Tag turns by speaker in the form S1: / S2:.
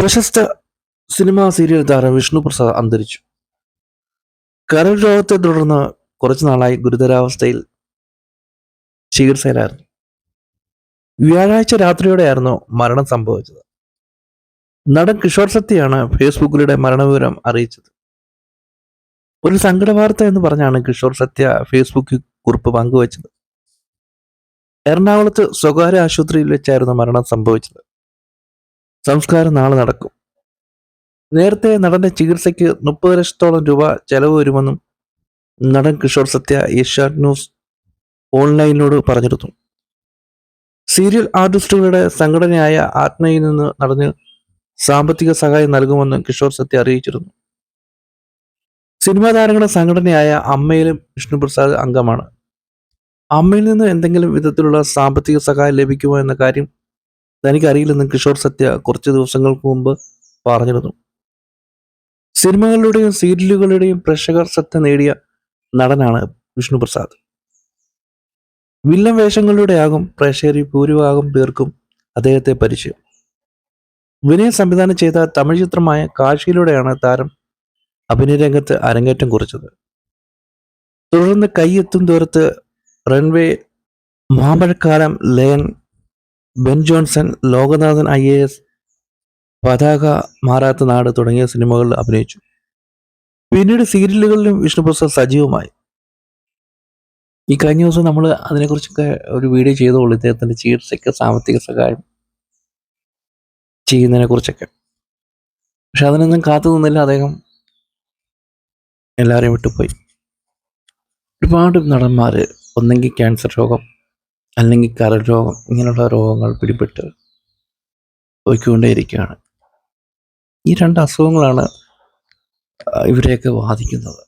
S1: പ്രശസ്ത cinema serial താരം വിഷ്ണു പ്രസാദ് അന്തരിച്ചു. കരൾ രോഗത്തെ തുടർന്ന് കുറച്ചു നാളായി ഗുരുതരാവസ്ഥയിൽ ചികിത്സയിലായിരുന്നു. വ്യാഴാഴ്ച രാത്രിയോടെയായിരുന്നു മരണം സംഭവിച്ചത്. നടൻ കിഷോർ സത്യയാണ് ഫേസ്ബുക്കിലൂടെ മരണവിവരം അറിയിച്ചത്. ഒരു സങ്കട വാർത്ത എന്ന് പറഞ്ഞാണ് കിഷോർ സത്യ ഫേസ്ബുക്കിൽ കുറിപ്പ് പങ്കുവച്ചത്. എറണാകുളത്ത് സ്വകാര്യ ആശുപത്രിയിൽ വെച്ചായിരുന്നു മരണം സംഭവിച്ചത്. സംസ്കാരം നാളെ നടക്കും. നേരത്തെ നടന്റെ ചികിത്സയ്ക്ക് മുപ്പത് ലക്ഷത്തോളം രൂപ ചെലവ് വരുമെന്നും നടൻ കിഷോർ സത്യ ഏഷ്യാനെറ്റ് ന്യൂസ് ഓൺലൈനിനോട് പറഞ്ഞിരുന്നു. സീരിയൽ ആർട്ടിസ്റ്റുകളുടെ സംഘടനയായ ആത്മയിൽ നിന്ന് നടന്ന് സാമ്പത്തിക സഹായം നൽകുമെന്ന് കിഷോർ സത്യ അറിയിച്ചിരുന്നു. സിനിമാ താരങ്ങളുടെ സംഘടനയായ അമ്മയിലും വിഷ്ണുപ്രസാദ് അംഗമാണ്. അമ്മയിൽ നിന്ന് എന്തെങ്കിലും വിധത്തിലുള്ള സാമ്പത്തിക സഹായം ലഭിക്കുമോ എന്ന കാര്യം തനിക്കറിയില്ലെന്ന് കിഷോർ സത്യ കുറച്ച് ദിവസങ്ങൾക്ക് മുമ്പ് പറഞ്ഞിരുന്നു. സിനിമകളുടെയും സീരിയലുകളുടെയും പ്രേക്ഷകർ ശ്രദ്ധ നേടിയ നടനാണ് വിഷ്ണുപ്രസാദ് വില്ലൻ വേഷങ്ങളിലൂടെയാകും പ്രേക്ഷകരിൽ ഭൂരിഭാഗം പേർക്കും അദ്ദേഹത്തെ പരിചയം. വിനയ സംവിധാനം ചെയ്ത തമിഴ് ചിത്രമായ കാശിയിലൂടെയാണ് താരം അഭിനയരംഗത്ത് അരങ്ങേറ്റം കുറിച്ചത്. തുടർന്ന് കൈയെത്തും ദൂരത്ത് runway മാമ്പഴക്കാലം lion Ben Johnson Lokanathan I A S പതാക മാറാത്ത നാട് തുടങ്ങിയ സിനിമകളിൽ അഭിനയിച്ചു. പിന്നീട് സീരിയലുകളിലും വിഷ്ണുപ്രസാദ് സജീവമായി. ഈ കഴിഞ്ഞ ദിവസം നമ്മൾ അതിനെക്കുറിച്ചൊക്കെ ഒരു വീഡിയോ ചെയ്തോളൂ. ഇദ്ദേഹത്തിന്റെ ചികിത്സയ്ക്ക് സാമ്പത്തിക സഹായം ചെയ്യുന്നതിനെ കുറിച്ചൊക്കെ പക്ഷെ അതിനൊന്നും കാത്തു നിന്നില്ല. അദ്ദേഹം എല്ലാവരെയും വിട്ടുപോയി. ഒരുപാട് നടന്മാർ ഒന്നെങ്കിൽ ക്യാൻസർ രോഗം അല്ലെങ്കിൽ കരൾ രോഗം ഇങ്ങനെയുള്ള രോഗങ്ങൾ പിടിപെട്ട് പോയിക്കൊണ്ടേയിരിക്കുകയാണ്. ഈ രണ്ട് അസുഖങ്ങളാണ് ഇവരെയൊക്കെ ബാധിക്കുന്നത്.